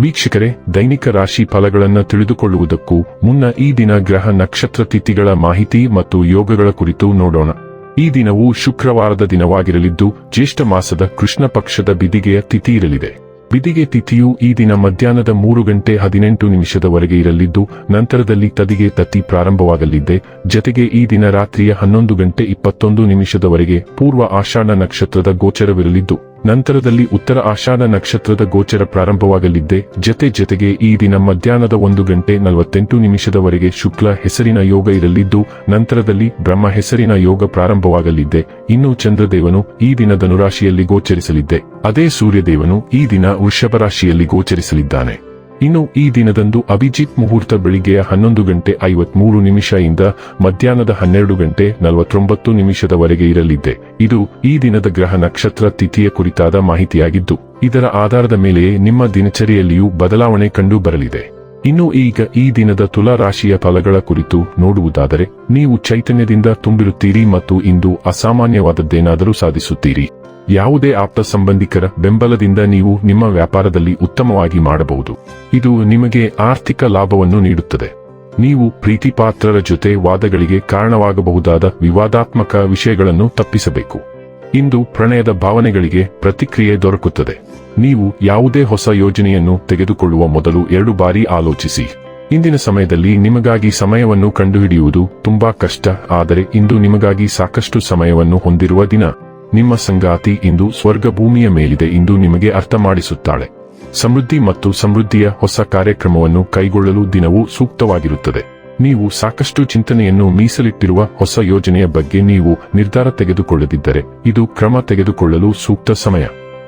ವೀಕ್ಷಕರೇ, ದೈನಿಕ ರಾಶಿ ಫಲಗಳನ್ನು ತಿಳಿದುಕೊಳ್ಳುವುದಕ್ಕೂ ಮುನ್ನ ಈ ದಿನ ಗ್ರಹ ನಕ್ಷತ್ರ ತಿಥಿಗಳ ಮಾಹಿತಿ ಮತ್ತು ಯೋಗಗಳ ಕುರಿತು ನೋಡೋಣ. ಈ ದಿನವು ಶುಕ್ರವಾರದ ದಿನವಾಗಿರಲಿದ್ದು, ಜ್ಯೇಷ್ಠ ಮಾಸದ ಕೃಷ್ಣ ಪಕ್ಷದ ಬಿದಿಗೆಯ ತಿಥಿ ಇರಲಿದೆ. ಬಿದಿಗೆ ತಿಥಿಯು ಈ ದಿನ ಮಧ್ಯಾಹ್ನದ ಮೂರು ಗಂಟೆ ಹದಿನೆಂಟು ನಿಮಿಷದವರೆಗೆ ಇರಲಿದ್ದು, ನಂತರದಲ್ಲಿ ತದಿಗೆ ತತಿ ಪ್ರಾರಂಭವಾಗಲಿದೆ. ಜತೆಗೆ ಈ ದಿನ ರಾತ್ರಿಯ ಹನ್ನೊಂದು ಗಂಟೆ ಇಪ್ಪತ್ತೊಂದು ನಿಮಿಷದವರೆಗೆ ಪೂರ್ವ ಆಷಾಢ ನಕ್ಷತ್ರದ ಗೋಚರವಿರಲಿದ್ದು ನಂತರದಲ್ಲಿ ಉತ್ತರ ಆಷಾಢ ನಕ್ಷತ್ರದ ಗೋಚರ ಪ್ರಾರಂಭವಾಗಲಿದ್ದೆ. ಜತೆ ಜತೆಗೆ ಈ ದಿನ ಮಧ್ಯಾಹ್ನದ ಒಂದು ಗಂಟೆ ನಲವತ್ತೆಂಟು ನಿಮಿಷದವರೆಗೆ ಶುಕ್ಲ ಹೆಸರಿನ ಯೋಗ ಇರಲಿದ್ದು, ನಂತರದಲ್ಲಿ ಬ್ರಹ್ಮ ಹೆಸರಿನ ಯೋಗ ಪ್ರಾರಂಭವಾಗಲಿದ್ದೆ. ಇನ್ನು ಚಂದ್ರದೇವನು ಈ ದಿನ ಧನುರಾಶಿಯಲ್ಲಿ ಗೋಚರಿಸಲಿದ್ದೆ. ಅದೇ ಸೂರ್ಯದೇವನು ಈ ದಿನ ವೃಷಭ ರಾಶಿಯಲ್ಲಿ ಗೋಚರಿಸಲಿದ್ದಾನೆ. ಇನ್ನು ಈ ದಿನದಂದು ಅಭಿಜಿತ್ ಮುಹೂರ್ತ ಬೆಳಿಗ್ಗೆಯ ಹನ್ನೊಂದು ಗಂಟೆ ಐವತ್ಮೂರು ನಿಮಿಷದಿಂದ ಮಧ್ಯಾಹ್ನದ ಹನ್ನೆರಡು ಗಂಟೆ ನಲವತ್ತೊಂಬತ್ತು ನಿಮಿಷದವರೆಗೆ ಇರಲಿದೆ. ಇದು ಈ ದಿನದ ಗ್ರಹ ನಕ್ಷತ್ರ ತಿಥಿಯ ಕುರಿತಾದ ಮಾಹಿತಿಯಾಗಿದ್ದು, ಇದರ ಆಧಾರದ ಮೇಲೆಯೇ ನಿಮ್ಮ ದಿನಚರಿಯಲ್ಲಿಯೂ ಬದಲಾವಣೆ ಕಂಡು ಬರಲಿದೆ ಇನ್ನು ಈಗ ಈ ದಿನದ ತುಲಾ ರಾಶಿಯ ಫಲಗಳ ಕುರಿತು ನೋಡುವುದಾದರೆ, ನೀವು ಚೈತನ್ಯದಿಂದ ತುಂಬಿರುತ್ತೀರಿ ಮತ್ತು ಇಂದು ಅಸಾಮಾನ್ಯವಾದದ್ದೇನಾದರೂ ಸಾಧಿಸುತ್ತೀರಿ. ಯಾವುದೇ ಆಪ್ತ ಸಂಬಂಧಿಕರ ಬೆಂಬಲದಿಂದ ನೀವು ನಿಮ್ಮ ವ್ಯಾಪಾರದಲ್ಲಿ ಉತ್ತಮವಾಗಿ ಮಾಡಬಹುದು. ಇದು ನಿಮಗೆ ಆರ್ಥಿಕ ಲಾಭವನ್ನು ನೀಡುತ್ತದೆ. ನೀವು ಪ್ರೀತಿಪಾತ್ರರ ಜೊತೆ ವಾದಗಳಿಗೆ ಕಾರಣವಾಗಬಹುದಾದ ವಿವಾದಾತ್ಮಕ ವಿಷಯಗಳನ್ನು ತಪ್ಪಿಸಬೇಕು. ಇಂದು ಪ್ರಣಯದ ಭಾವನೆಗಳಿಗೆ ಪ್ರತಿಕ್ರಿಯೆ ದೊರಕುತ್ತದೆ. ನೀವು ಯಾವುದೇ ಹೊಸ ಯೋಜನೆಯನ್ನು ತೆಗೆದುಕೊಳ್ಳುವ ಮೊದಲು ಎರಡು ಬಾರಿ ಆಲೋಚಿಸಿ. ಇಂದಿನ ಸಮಯದಲ್ಲಿ ನಿಮಗಾಗಿ ಸಮಯವನ್ನು ಕಂಡುಹಿಡಿಯುವುದು ತುಂಬಾ ಕಷ್ಟ, ಆದರೆ ಇಂದು ನಿಮಗಾಗಿ ಸಾಕಷ್ಟು ಸಮಯವನ್ನು ಹೊಂದಿರುವ ದಿನ. ನಿಮ್ಮ ಸಂಗಾತಿ ಇಂದು ಸ್ವರ್ಗ ಭೂಮಿಯ ಮೇಲಿದೆ ಎಂದು ನಿಮಗೆ ಅರ್ಥ ಮಾಡಿಸುತ್ತಾಳೆ ಸಮೃದ್ಧಿ ಮತ್ತು ಸಮೃದ್ಧಿಯ ಹೊಸ ಕಾರ್ಯಕ್ರಮವನ್ನು ಕೈಗೊಳ್ಳಲು ದಿನವೂ ಸೂಕ್ತವಾಗಿರುತ್ತದೆ. ನೀವು ಸಾಕಷ್ಟು ಚಿಂತನೆಯನ್ನು ಮೀಸಲಿಟ್ಟಿರುವ ಹೊಸ ಯೋಜನೆಯ ಬಗ್ಗೆ ನೀವು ನಿರ್ಧಾರ ತೆಗೆದುಕೊಳ್ಳದಿದ್ದರೆ, ಇದು ಕ್ರಮ ತೆಗೆದುಕೊಳ್ಳಲು ಸೂಕ್ತ ಸಮಯ.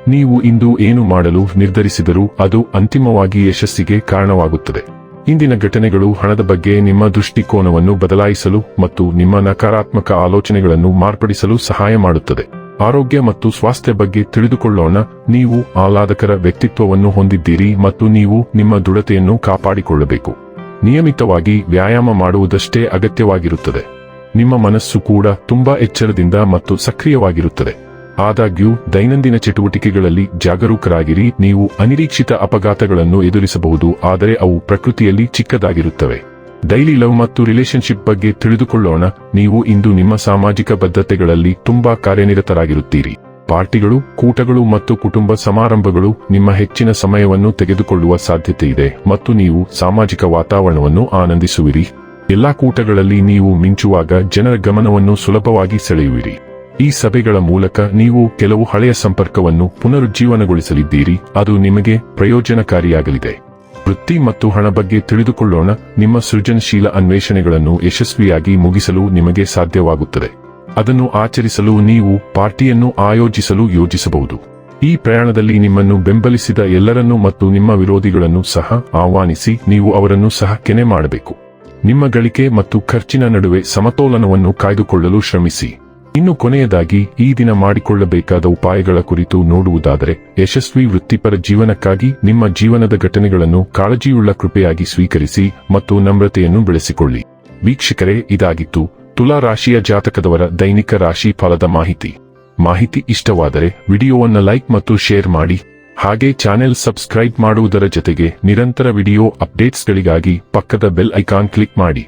ನೀವು ಇಂದು ಏನು ಮಾಡಲು ನಿರ್ಧರಿಸಿದರೂ ಅದು ಅಂತಿಮವಾಗಿ ಯಶಸ್ಸಿಗೆ ಕಾರಣವಾಗುತ್ತದೆ. ಇಂದಿನ ಘಟನೆಗಳು ಹಣದ ಬಗ್ಗೆ ನಿಮ್ಮ ದೃಷ್ಟಿಕೋನವನ್ನು ಬದಲಾಯಿಸಲು ಮತ್ತು ನಿಮ್ಮ ನಕಾರಾತ್ಮಕ ಆಲೋಚನೆಗಳನ್ನು ಮಾರ್ಪಡಿಸಲು ಸಹಾಯ ಮಾಡುತ್ತದೆ. ಆರೋಗ್ಯ ಮತ್ತು ಸ್ವಾಸ್ಥ್ಯ ಬಗ್ಗೆ ತಿಳಿದುಕೊಳ್ಳೋಣ. ನೀವು ಆಹ್ಲಾದಕರ ವ್ಯಕ್ತಿತ್ವವನ್ನು ಹೊಂದಿದ್ದೀರಿ ಮತ್ತು ನೀವು ನಿಮ್ಮ ದೃಢತೆಯನ್ನು ಕಾಪಾಡಿಕೊಳ್ಳಬೇಕು. ನಿಯಮಿತವಾಗಿ ವ್ಯಾಯಾಮ ಮಾಡುವುದಷ್ಟೇ ಅಗತ್ಯವಾಗಿರುತ್ತದೆ. ನಿಮ್ಮ ಮನಸ್ಸು ಕೂಡ ತುಂಬಾ ಎಚ್ಚರದಿಂದ ಮತ್ತು ಸಕ್ರಿಯವಾಗಿರುತ್ತದೆ. ಆದಾಗ್ಯೂ, ದೈನಂದಿನ ಚಟುವಟಿಕೆಗಳಲ್ಲಿ ಜಾಗರೂಕರಾಗಿರಿ. ನೀವು ಅನಿರೀಕ್ಷಿತ ಅಪಘಾತಗಳನ್ನು ಎದುರಿಸಬಹುದು, ಆದರೆ ಅವು ಪ್ರಕೃತಿಯಲ್ಲಿ ಚಿಕ್ಕದಾಗಿರುತ್ತವೆ. ಡೈಲಿ ಲವ್ ಮತ್ತು ರಿಲೇಶನ್ಶಿಪ್ ಬಗ್ಗೆ ತಿಳಿದುಕೊಳ್ಳೋಣ. ನೀವು ಇಂದು ನಿಮ್ಮ ಸಾಮಾಜಿಕ ಬದ್ಧತೆಗಳಲ್ಲಿ ತುಂಬಾ ಕಾರ್ಯನಿರತರಾಗಿರುತ್ತೀರಿ. ಪಾರ್ಟಿಗಳು, ಕೂಟಗಳು ಮತ್ತು ಕುಟುಂಬ ಸಮಾರಂಭಗಳು ನಿಮ್ಮ ಹೆಚ್ಚಿನ ಸಮಯವನ್ನು ತೆಗೆದುಕೊಳ್ಳುವ ಸಾಧ್ಯತೆ ಇದೆ ಮತ್ತು ನೀವು ಸಾಮಾಜಿಕ ವಾತಾವರಣವನ್ನು ಆನಂದಿಸುವಿರಿ. ಎಲ್ಲಾ ಕೂಟಗಳಲ್ಲಿ ನೀವು ಮಿಂಚುವಾಗ ಜನರ ಗಮನವನ್ನು ಸುಲಭವಾಗಿ ಸೆಳೆಯುವಿರಿ. ಈ ಸಭೆಗಳ ಮೂಲಕ ನೀವು ಕೆಲವು ಹಳೆಯ ಸಂಪರ್ಕವನ್ನು ಪುನರುಜ್ಜೀವನಗೊಳಿಸಲಿದ್ದೀರಿ. ಅದು ನಿಮಗೆ ಪ್ರಯೋಜನಕಾರಿಯಾಗಲಿದೆ. ವೃತ್ತಿ ಮತ್ತು ಹಣ ಬಗ್ಗೆ ತಿಳಿದುಕೊಳ್ಳೋಣ. ನಿಮ್ಮ ಸೃಜನಶೀಲ ಅನ್ವೇಷಣೆಗಳನ್ನು ಯಶಸ್ವಿಯಾಗಿ ಮುಗಿಸಲು ನಿಮಗೆ ಸಾಧ್ಯವಾಗುತ್ತದೆ. ಅದನ್ನು ಆಚರಿಸಲು ನೀವು ಪಾರ್ಟಿಯನ್ನು ಆಯೋಜಿಸಲು ಯೋಜಿಸಬಹುದು. ಈ ಪ್ರಯಾಣದಲ್ಲಿ ನಿಮ್ಮನ್ನು ಬೆಂಬಲಿಸಿದ ಎಲ್ಲರನ್ನೂ ಮತ್ತು ನಿಮ್ಮ ವಿರೋಧಿಗಳನ್ನು ಸಹ ಆಹ್ವಾನಿಸಿ ನೀವು ಅವರನ್ನು ಸಹ ಕೆನೆ ಮಾಡಬೇಕು. ನಿಮ್ಮ ಗಳಿಕೆ ಮತ್ತು ಖರ್ಚಿನ ನಡುವೆ ಸಮತೋಲನವನ್ನು ಕಾಯ್ದುಕೊಳ್ಳಲು ಶ್ರಮಿಸಿ. ಇನ್ನು ಕೊನೆಯದಾಗಿ, ಈ ದಿನ ಮಾಡಿಕೊಳ್ಳಬೇಕಾದ ಉಪಾಯಗಳ ಕುರಿತು ನೋಡುವುದಾದರೆ, ಯಶಸ್ವಿ ವೃತ್ತಿಪರ ಜೀವನಕ್ಕಾಗಿ ನಿಮ್ಮ ಜೀವನದ ಘಟನೆಗಳನ್ನು ಕಾಳಜಿಯುಳ್ಳ ಕೃಪೆಯಾಗಿ ಸ್ವೀಕರಿಸಿ ಮತ್ತು ನಮ್ರತೆಯನ್ನು ಬೆಳೆಸಿಕೊಳ್ಳಿ. ವೀಕ್ಷಕರೇ, ಇದಾಗಿತ್ತು ತುಲಾ ರಾಶಿಯ ಜಾತಕದವರ ದೈನಿಕ ರಾಶಿ ಫಲದ ಮಾಹಿತಿ. ಮಾಹಿತಿ ಇಷ್ಟವಾದರೆ ವಿಡಿಯೋವನ್ನು ಲೈಕ್ ಮತ್ತು ಶೇರ್ ಮಾಡಿ. ಹಾಗೆ ಚಾನೆಲ್ ಸಬ್ಸ್ಕ್ರೈಬ್ ಮಾಡುವುದರ ಜೊತೆಗೆ ನಿರಂತರ ವಿಡಿಯೋ ಅಪ್ಡೇಟ್ಸ್ಗಳಿಗಾಗಿ ಪಕ್ಕದ ಬೆಲ್ ಐಕಾನ್ ಕ್ಲಿಕ್ ಮಾಡಿ.